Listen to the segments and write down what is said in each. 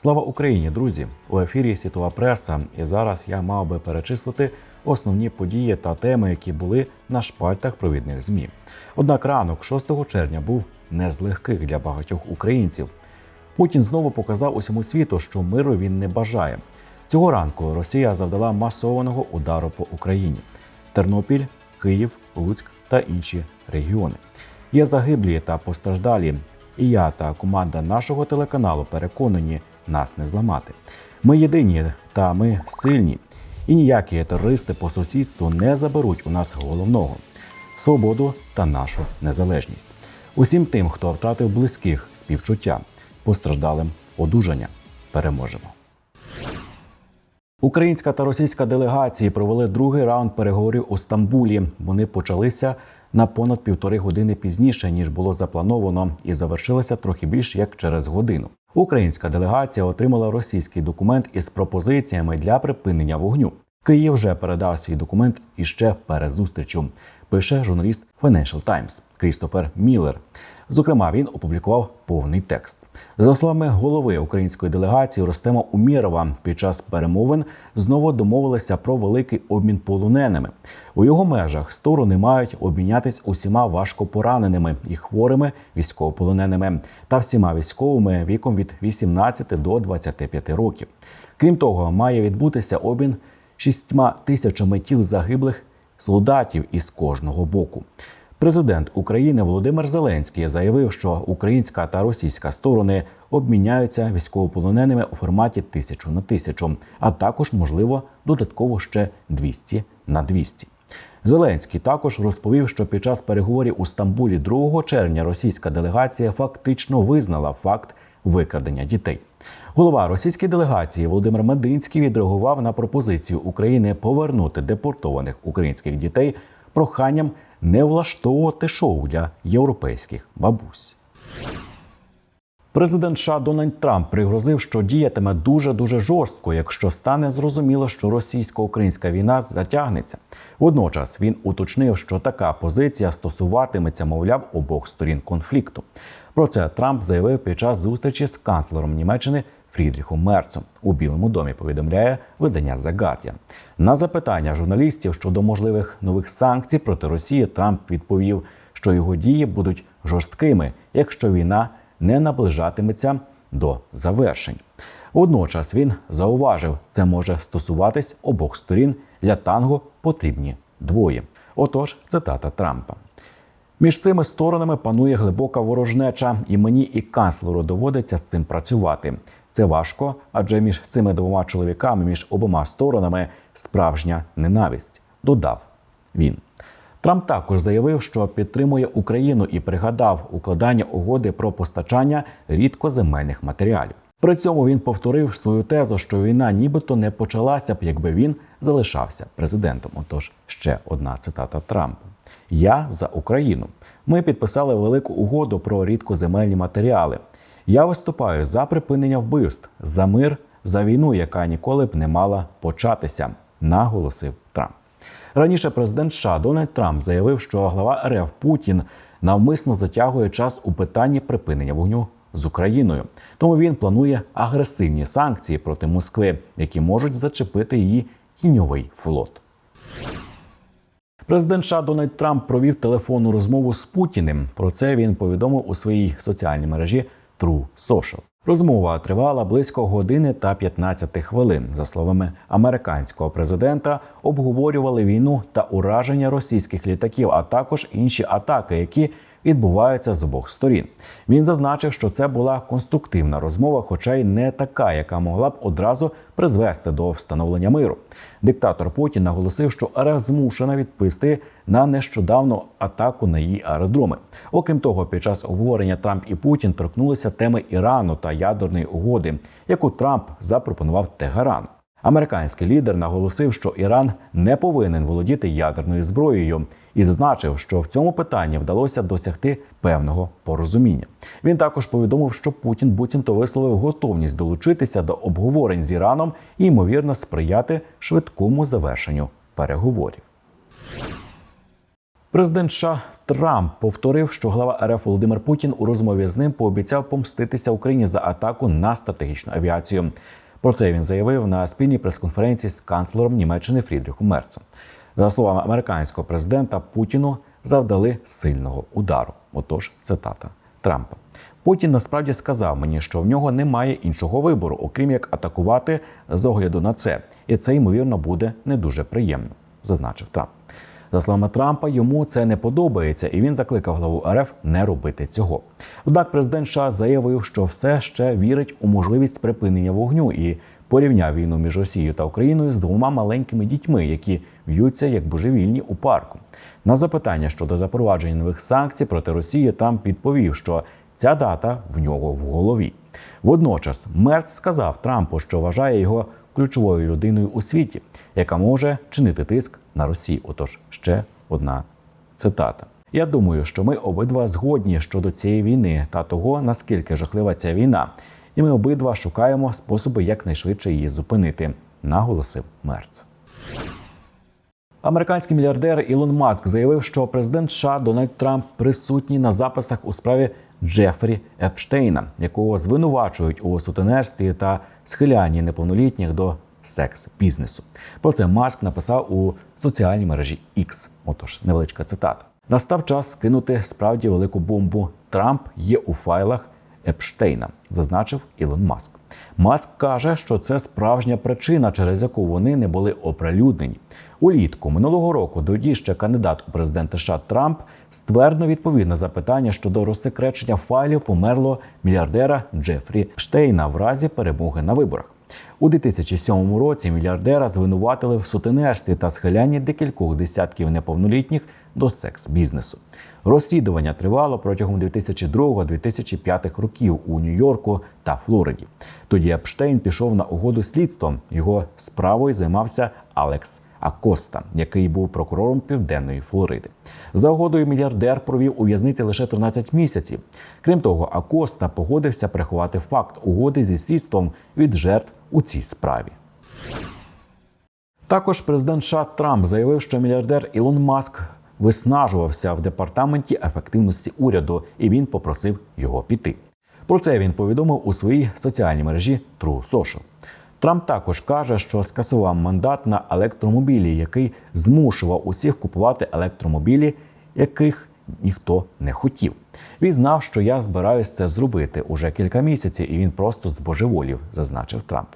Слава Україні, друзі! У ефірі Світова преса. І зараз я мав би перечислити основні події та теми, які були на шпальтах провідних змі. Однак ранок 6 червня був не з легких для багатьох українців. Путін знову показав усьому світу, що миру він не бажає. Цього ранку Росія завдала масованого удару по Україні: Тернопіль, Київ, Луцьк та інші регіони. Є загиблі та постраждалі. І я та команда нашого телеканалу переконані нас не зламати. Ми єдині та ми сильні. І ніякі терористи по сусідству не заберуть у нас головного свободу та нашу незалежність. Усім тим, хто втратив близьких співчуття, постраждалим одужання. Переможемо. Українська та російська делегації провели другий раунд переговорів у Стамбулі. Вони почалися на понад півтори години пізніше ніж було заплановано, і завершилися трохи більш як через годину. Українська делегація отримала російський документ із пропозиціями для припинення вогню. Київ вже передав свій документ іще перед зустрічю. Пише журналіст Financial Times Крістофер Міллер. Зокрема, він опублікував повний текст. За словами голови української делегації Ростема Умєрова, під час перемовин знову домовилися про великий обмін полоненими. У його межах сторони мають обмінятись усіма важкопораненими і хворими військовополоненими та всіма військовими віком від 18 до 25 років. Крім того, має відбутися обмін шістьма тисячами тіл загиблих солдатів із кожного боку. Президент України Володимир Зеленський заявив, що українська та російська сторони обміняються військовополоненими у форматі тисячу на тисячу, а також можливо додатково ще 200 на 200. Зеленський також розповів, що під час переговорів у Стамбулі 2 червня російська делегація фактично визнала факт викрадення дітей. Голова російської делегації Володимир Мединський відреагував на пропозицію України повернути депортованих українських дітей проханням не влаштовувати шоу для європейських бабусь. Президент США Дональд Трамп пригрозив, що діятиме дуже дуже жорстко, якщо стане зрозуміло, що російсько-українська війна затягнеться. Водночас він уточнив, що така позиція стосуватиметься, мовляв, обох сторін конфлікту. Про це Трамп заявив під час зустрічі з канцлером Німеччини Фрідріхом Мерцом у Білому домі. Повідомляє видання The Guardian. На запитання журналістів щодо можливих нових санкцій проти Росії Трамп відповів, що його дії будуть жорсткими, якщо війна не наближатиметься до завершень. Водночас він зауважив, це може стосуватись обох сторін для танго потрібні двоє. Отож, цитата Трампа. Між цими сторонами панує глибока ворожнеча, і мені і канцлеру доводиться з цим працювати. Це важко, адже між цими двома чоловіками, між обома сторонами, справжня ненависть. Додав він. Трамп також заявив, що підтримує Україну і пригадав укладання угоди про постачання рідкоземельних матеріалів. При цьому він повторив свою тезу, що війна нібито не почалася б, якби він залишався президентом. Отож, ще одна цитата Трампа: Я за Україну. Ми підписали велику угоду про рідкоземельні матеріали. Я виступаю за припинення вбивств, за мир, за війну, яка ніколи б не мала початися, наголосив Трамп. Раніше президент США Дональд Трамп заявив, що глава РФ Путін навмисно затягує час у питанні припинення вогню з Україною. Тому він планує агресивні санкції проти Москви, які можуть зачепити її тіньовий флот. Президент США Дональд Трамп провів телефонну розмову з Путіним. Про це він повідомив у своїй соціальній мережі True Social. Розмова тривала близько години та 15 хвилин. За словами американського президента, обговорювали війну та ураження російських літаків, а також інші атаки, які відбуваються з обох сторін. Він зазначив, що це була конструктивна розмова, хоча й не така, яка могла б одразу призвести до встановлення миру. Диктатор Путін наголосив, що РФ змушена відповісти на нещодавну атаку на її аеродроми. Окрім того, під час обговорення Трамп і Путін торкнулися теми Ірану та ядерної угоди, яку Трамп запропонував Тегерану. Американський лідер наголосив, що Іран не повинен володіти ядерною зброєю, і зазначив, що в цьому питанні вдалося досягти певного порозуміння. Він також повідомив, що Путін буцімто висловив готовність долучитися до обговорень з Іраном і ймовірно сприяти швидкому завершенню переговорів. Президент США Трамп повторив, що глава РФ Володимир Путін у розмові з ним пообіцяв помститися Україні за атаку на стратегічну авіацію. Про це він заявив на спільній прес-конференції з канцлером Німеччини Фрідріхом Мерцем. За словами американського президента, Путіну завдали сильного удару. Отож, цитата Трампа. Путін насправді сказав мені, що в нього немає іншого вибору, окрім як атакувати з огляду на це, і це ймовірно буде не дуже приємно, зазначив Трамп. За словами Трампа, йому це не подобається, і він закликав главу РФ не робити цього. Однак президент США заявив, що все ще вірить у можливість припинення вогню і порівняв війну між Росією та Україною з двома маленькими дітьми, які в'ються як божевільні у парку. На запитання щодо запровадження нових санкцій проти Росії Трамп відповів, що ця дата в нього в голові. Водночас Мерц сказав Трампу, що вважає його ключовою людиною у світі, яка може чинити тиск на Росію. Отож, ще одна цитата. Я думаю, що ми обидва згодні щодо цієї війни та того, наскільки жахлива ця війна, і ми обидва шукаємо способи якнайшвидше її зупинити, наголосив Мерц. Американський мільярдер Ілон Маск заявив, що президент США Дональд Трамп присутній на записах у справі Джефрі Епштейна, якого звинувачують у сутенерстві та схилянні неповнолітніх до секс-бізнесу. Про це Маск написав у соціальній мережі X. Отож, невеличка цитата. Настав час скинути справді велику бомбу. Трамп є у файлах Епштейна, зазначив Ілон Маск. Маск каже, що це справжня причина, через яку вони не були оприлюднені. Улітку минулого року тоді ще кандидат у президенти США Трамп ствердно відповів на запитання щодо розсекречення файлів померлого мільярдера Джефрі Пштейна в разі перемоги на виборах. У 2007 році мільярдера звинуватили в сутенерстві та схилянні декількох десятків неповнолітніх до секс-бізнесу. Розслідування тривало протягом 2002-2005 років у Нью-Йорку та Флориді. Тоді Епштейн пішов на угоду слідством. Його справою займався Алекс Акоста, який був прокурором Південної Флориди. За угодою мільярдер провів у в'язниці лише 13 місяців. Крім того, Акоста погодився приховати факт угоди зі слідством від жертв у цій справі. Також президент США Трамп заявив, що мільярдер Ілон Маск виснажувався в департаменті ефективності уряду, і він попросив його піти. Про це він повідомив у своїй соціальній мережі True Social. Трамп також каже, що скасував мандат на електромобілі, який змушував усіх купувати електромобілі, яких ніхто не хотів. Він знав, що я збираюсь це зробити уже кілька місяців, і він просто збожеволів, зазначив Трамп.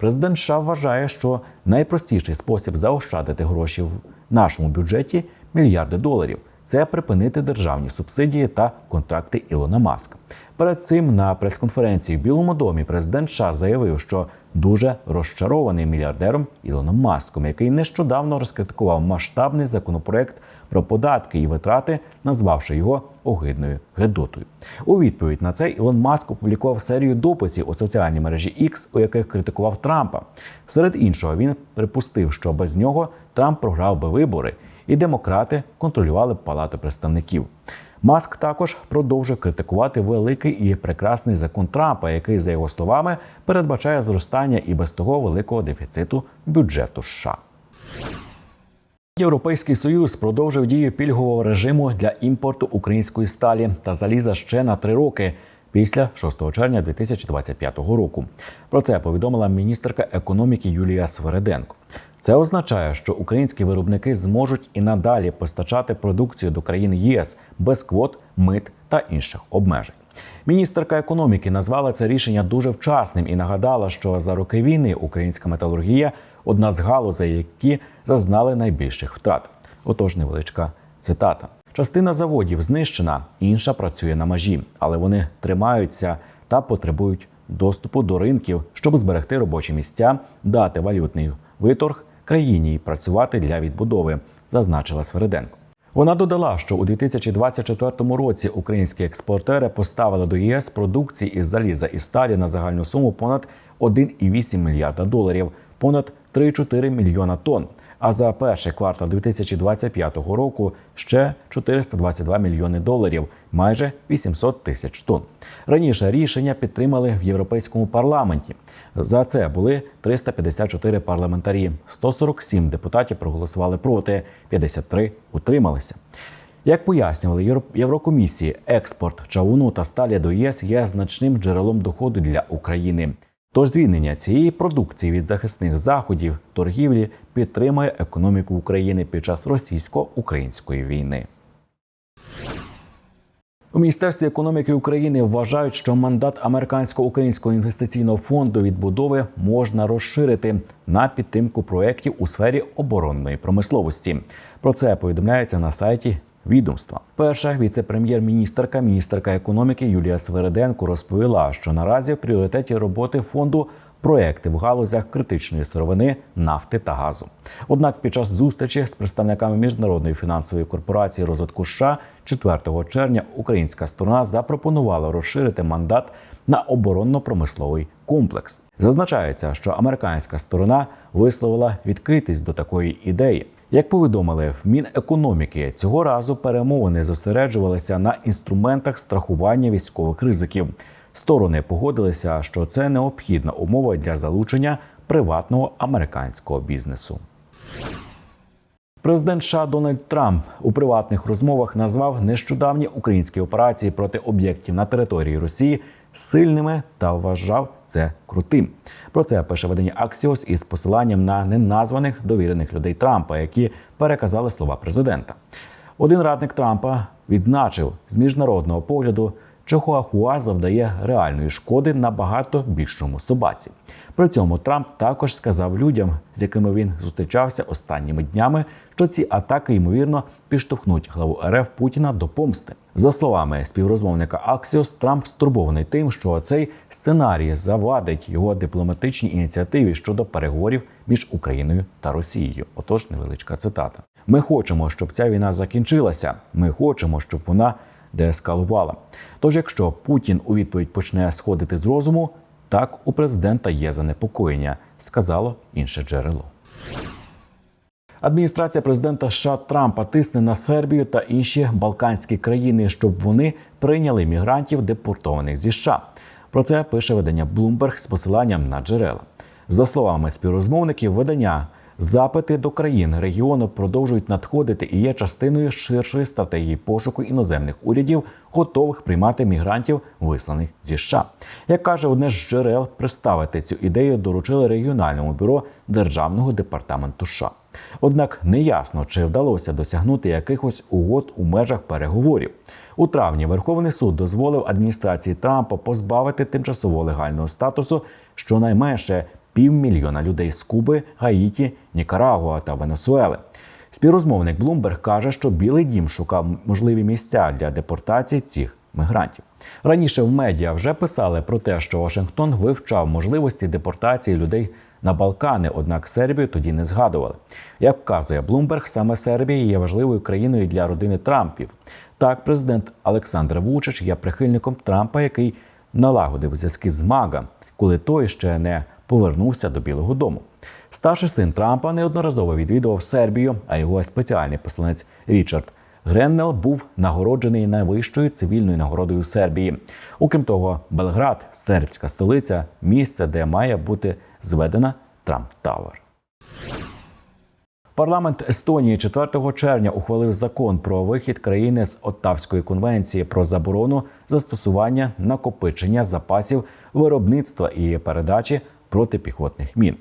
Президент США вважає, що найпростіший спосіб заощадити гроші в нашому бюджеті мільярди доларів. Це припинити державні субсидії та контракти Ілона Маска. Перед цим на прес-конференції в Білому домі президент США заявив, що дуже розчарований мільярдером Ілоном Маском, який нещодавно розкритикував масштабний законопроект про податки і витрати, назвавши його огидною гедотою. У відповідь на це Ілон Маск опублікував серію дописів у соціальній мережі X, у яких критикував Трампа. Серед іншого він припустив, що без нього Трамп програв би вибори, і демократи контролювали палату представників. Маск також продовжив критикувати великий і прекрасний закон Трампа, який, за його словами, передбачає зростання і без того великого дефіциту бюджету США. Європейський союз продовжив дію пільгового режиму для імпорту української сталі та заліза ще на три роки після 6 червня 2025 року. Про це повідомила міністерка економіки Юлія Свереденко. Це означає, що українські виробники зможуть і надалі постачати продукцію до країн ЄС без квот, мит та інших обмежень. Міністерка економіки назвала це рішення дуже вчасним і нагадала, що за роки війни українська металургія одна з галузей, які зазнали найбільших втрат. Отож, невеличка цитата. Частина заводів знищена, інша працює на межі, але вони тримаються та потребують доступу до ринків, щоб зберегти робочі місця, дати валютний виторг країні і працювати для відбудови, зазначила Свериденко. Вона додала, що у 2024 році українські експортери поставили до ЄС продукції із заліза і сталі на загальну суму понад 1,8 мільярда доларів, понад 3,4 мільйона тонн. А за перший квартал 2025 року ще 422 мільйони доларів, майже 800 тисяч тонн. Раніше рішення підтримали в європейському парламенті. За це були 354 парламентарі, 147 депутатів проголосували проти, 53 утрималися. Як пояснювали Євро- Єврокомісії, експорт чавуну та сталі до ЄС є значним джерелом доходу для України. Тож звільнення цієї продукції від захисних заходів торгівлі підтримує економіку України під час російсько-української війни. У Міністерстві економіки України вважають, що мандат американсько-українського інвестиційного фонду відбудови можна розширити на підтримку проєктів у сфері оборонної промисловості. Про це повідомляється на сайті відомства. Перша віце-прем'єр-міністерка, міністерка економіки Юлія Свереденко розповіла, що наразі в пріоритеті роботи фонду проекти в галузях критичної сировини, нафти та газу. Однак під час зустрічі з представниками міжнародної фінансової корпорації розвитку США 4 червня українська сторона запропонувала розширити мандат на оборонно-промисловий комплекс. Зазначається, що американська сторона висловила відкритість до такої ідеї. Як повідомили в Мінекономіки, цього разу перемовини зосереджувалися на інструментах страхування військових ризиків. Сторони погодилися, що це необхідна умова для залучення приватного американського бізнесу. Президент США Дональд Трамп у приватних розмовах назвав нещодавні українські операції проти об'єктів на території Росії сильними та вважав це крутим. Про це пише видання Axios із посиланням на неназваних довірених людей Трампа, які переказали слова президента. Один радник Трампа відзначив з міжнародного погляду. Чихуахуа завдає реальної шкоди набагато більшому собаці. При цьому Трамп також сказав людям, з якими він зустрічався останніми днями, що ці атаки ймовірно підштовхнуть главу РФ Путіна до помсти. За словами співрозмовника Аксіос, Трамп стурбований тим, що цей сценарій завадить його дипломатичній ініціативі щодо переговорів між Україною та Росією. Отож, невеличка цитата: Ми хочемо, щоб ця війна закінчилася. Ми хочемо, щоб вона деескалувала. Тож, якщо Путін у відповідь почне сходити з розуму, так у президента є занепокоєння, сказало інше джерело. Адміністрація президента США Трампа тисне на Сербію та інші балканські країни, щоб вони прийняли мігрантів, депортованих зі США. Про це пише видання Bloomberg з посиланням на джерела. За словами співрозмовників, видання запити до країн регіону продовжують надходити і є частиною ширшої стратегії пошуку іноземних урядів, готових приймати мігрантів, висланих зі США. Як каже одне з джерел, представити цю ідею доручили регіональному бюро державного департаменту США. Однак неясно, чи вдалося досягнути якихось угод у межах переговорів. У травні Верховний суд дозволив адміністрації Трампа позбавити тимчасово легального статусу щонайменше півмільйона людей з Куби, Гаїті, Нікарагуа та Венесуели. Співрозмовник Блумберг каже, що Білий Дім шукав можливі місця для депортації цих мігрантів. Раніше в медіа вже писали про те, що Вашингтон вивчав можливості депортації людей на Балкани, однак Сербію тоді не згадували. Як вказує Блумберг, саме Сербія є важливою країною для родини Трампів. Так, президент Олександр Вучич є прихильником Трампа, який налагодив зв'язки з МАГА, коли той ще не повернувся до Білого Дому. Старший син Трампа неодноразово відвідував Сербію, а його спеціальний посланець Річард Греннел був нагороджений найвищою цивільною нагородою Сербії. Окрім того, Белград, сербська столиця, місце, де має бути зведена Трамп Тауер. Парламент Естонії 4 червня ухвалив закон про вихід країни з Оттавської конвенції про заборону застосування накопичення запасів виробництва і передачі протипіхотних мін.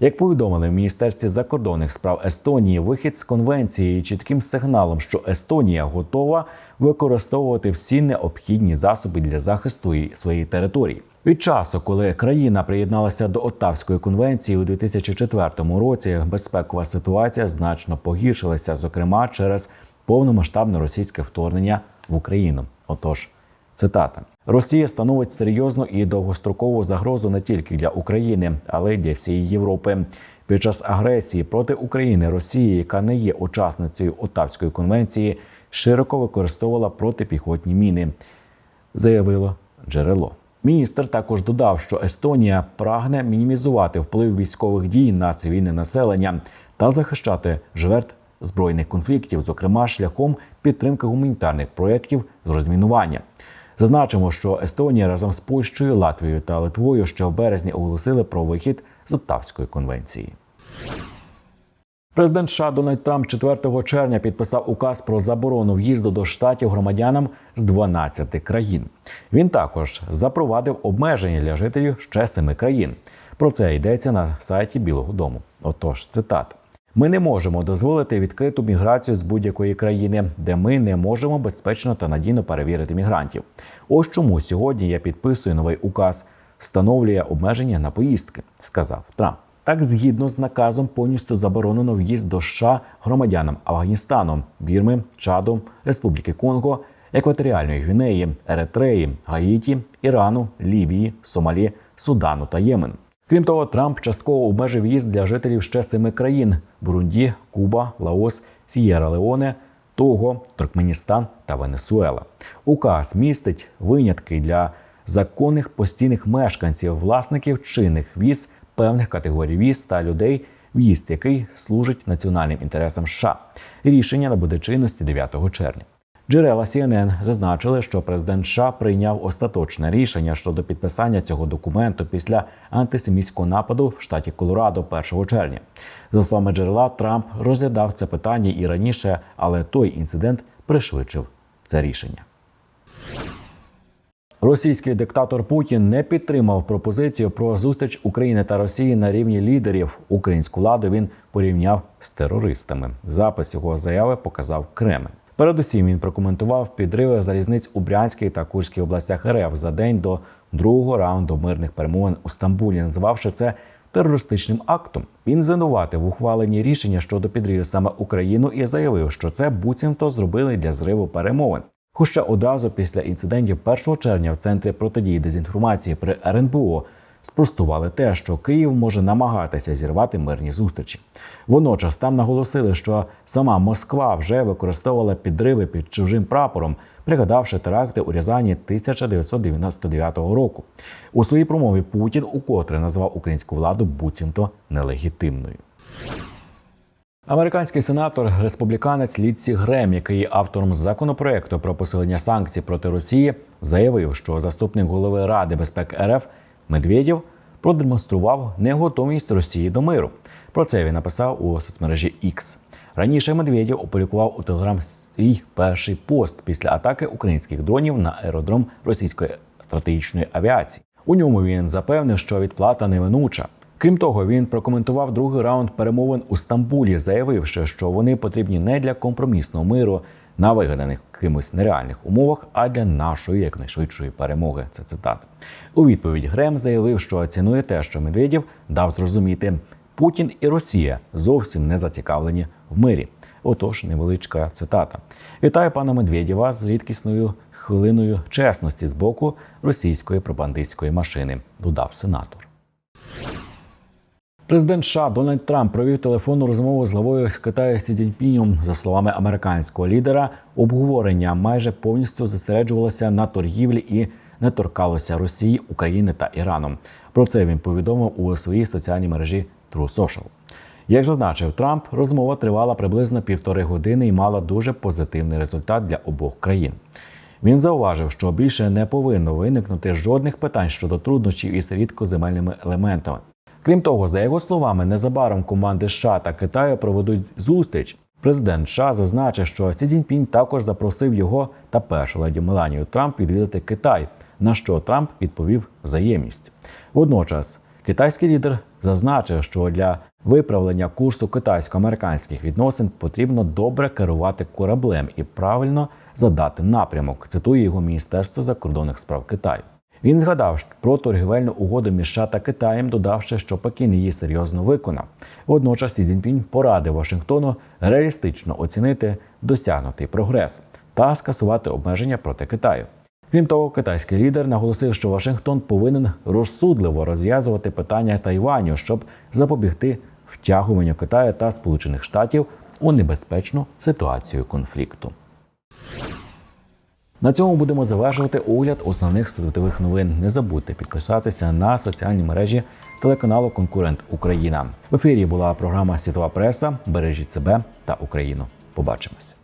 Як повідомили в Міністерстві закордонних справ Естонії, вихід з конвенції є чітким сигналом, що Естонія готова використовувати всі необхідні засоби для захисту своєї території. Від часу, коли країна приєдналася до Оттавської конвенції у 2004 році, безпекова ситуація значно погіршилася, зокрема через повномасштабне російське вторгнення в Україну. Отож, Цитата: Росія становить серйозну і довгострокову загрозу не тільки для України, але й для всієї Європи. Під час агресії проти України Росія, яка не є учасницею Оттавської конвенції, широко використовувала протипіхотні міни, заявило джерело. Міністр також додав, що Естонія прагне мінімізувати вплив військових дій на цивільне населення. та захищати жертв збройних конфліктів, зокрема шляхом підтримки гуманітарних проєктів з розмінування. Зазначимо, що Естонія разом з Польщею, Латвією та Литвою ще в березні оголосили про вихід з Оттавської конвенції. Президент США Дональд Трамп 4 червня підписав указ про заборону в'їзду до штатів громадянам з 12 країн. Він також запровадив обмеження для жителів ще семи країн. Про це йдеться на сайті Білого Дому. Отож, цитата. Ми не можемо дозволити відкриту міграцію з будь-якої країни, де ми не можемо безпечно та надійно перевірити мігрантів. Ось чому сьогодні я підписую новий указ, встановлює обмеження на поїздки, сказав Трамп. Так, згідно з наказом, повністю заборонено в'їзд до США громадянам Афганістану, Бірми, Чаду, Республіки Конго, Екваторіальної Гвінеї, Еретреї, Гаїті, Ірану, Лівії, Сомалі, Судану та Ємен. Крім того, Трамп частково обмежив в'їзд для жителів ще семи країн: Бурунді, Куба, Лаос, Сієра Леоне, Того, Туркменістан та Венесуела. Указ містить винятки для законних постійних мешканців, власників чинних віз певних категорій віз та людей, в'їзд який служить національним інтересам США. Рішення набуде чинності 9 червня. Джерела CNN зазначили, що президент США прийняв остаточне рішення щодо підписання цього документу після антисемітського нападу в штаті Колорадо 1 червня. За словами джерела, Трамп розглядав це питання і раніше, але той інцидент пришвидшив це рішення. Російський диктатор Путін не підтримав пропозицію про зустріч України та Росії на рівні лідерів. Українську владу він порівняв з терористами. Запис його заяви показав Кремль. Передусім він прокоментував підриви залізниць у Брянській та Курській областях РФ за день до другого раунду мирних перемовин у Стамбулі, назвавши це терористичним актом. Він звинуватив ухвалені рішення щодо підривів саме Україну і заявив, що це буцімто зробили для зриву перемовин. Хоча одразу після інцидентів 1 червня в центрі протидії дезінформації при РНБО спростували те, що Київ може намагатися зірвати мирні зустрічі. Водночас там наголосили, що сама Москва вже використовувала підриви під чужим прапором, пригадавши теракти у Рязані 1999 року. У своїй промові Путін укотре назвав українську владу буцімто нелегітимною. Американський сенатор, республіканець Літсі Грем, який автором законопроекту про посилення санкцій проти Росії, заявив, що заступник голови Ради безпеки РФ Медведєв продемонстрував неготовність Росії до миру. Про це він написав у соцмережі X. Раніше Медведєв опублікував у Телеграм свій перший пост після атаки українських дронів на аеродром російської стратегічної авіації. У ньому він запевнив, що відплата неминуча. Крім того, він прокоментував другий раунд перемовин у Стамбулі, заявивши, що вони потрібні не для компромісного миру на вигаданих кимось нереальних умовах, а для нашої якнайшвидшої перемоги. Це цитата. У відповідь Грем заявив, що цінує те, що Медведєв дав зрозуміти, Путін і Росія зовсім не зацікавлені в мирі. Отож, невеличка цитата. Вітаю пана Медведєва з рідкісною хвилиною чесності з боку російської пропагандистської машини, додав сенатор. Президент США Дональд Трамп провів телефонну розмову з главою з Китаю Сі Цзіньпінем. За словами американського лідера, обговорення майже повністю зосереджувалося на торгівлі і не торкалося Росії, України та Ірану. Про це він повідомив у своїй соціальній мережі True Social. Як зазначив Трамп, розмова тривала приблизно півтори години і мала дуже позитивний результат для обох країн. Він зауважив, що більше не повинно виникнути жодних питань щодо труднощів із рідкоземельними елементами. Крім того, за його словами, незабаром команди США та Китаю проведуть зустріч. Президент США зазначив, що Сі Цзіньпінь також запросив його та першу леді Меланію Трамп відвідати Китай, на що Трамп відповів взаємність. Водночас китайський лідер зазначив, що для виправлення курсу китайсько-американських відносин потрібно добре керувати кораблем і правильно задати напрямок. Цитує його Міністерство закордонних справ Китаю. Він згадав про торгівельну угоду між США та Китаєм, додавши, що Пекін її серйозно виконав. Водночас Сі Цзіньпінь порадив Вашингтону реалістично оцінити досягнутий прогрес та скасувати обмеження проти Китаю. Крім того, китайський лідер наголосив, що Вашингтон повинен розсудливо розв'язувати питання Тайваню, щоб запобігти втягуванню Китаю та Сполучених Штатів у небезпечну ситуацію конфлікту. На цьому будемо завершувати огляд основних світових новин. Не забудьте підписатися на соціальні мережі телеканалу Конкурент Україна. В ефірі була програма Світова преса. Бережіть себе та Україну. Побачимось.